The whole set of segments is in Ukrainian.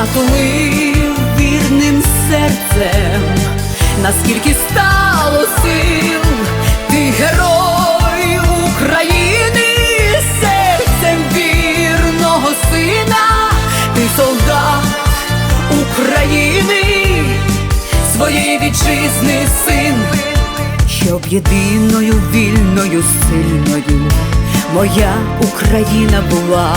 Затулив вірним серцем, наскільки стало сил, ти герой України, серцем вірного сина, ти солдат України, своєї вітчизни син, щоб єдиною вільною сильною моя Україна була,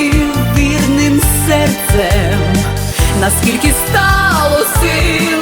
серцем, наскільки стало сил,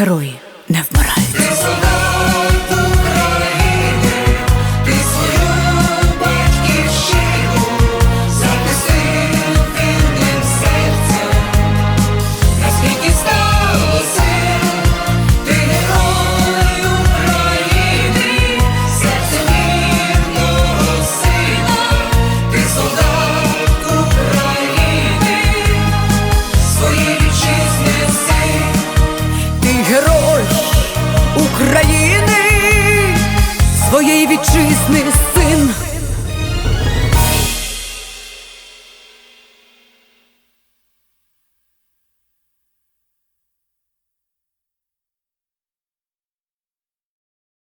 Герої не вмирають. Своєї вітчизни.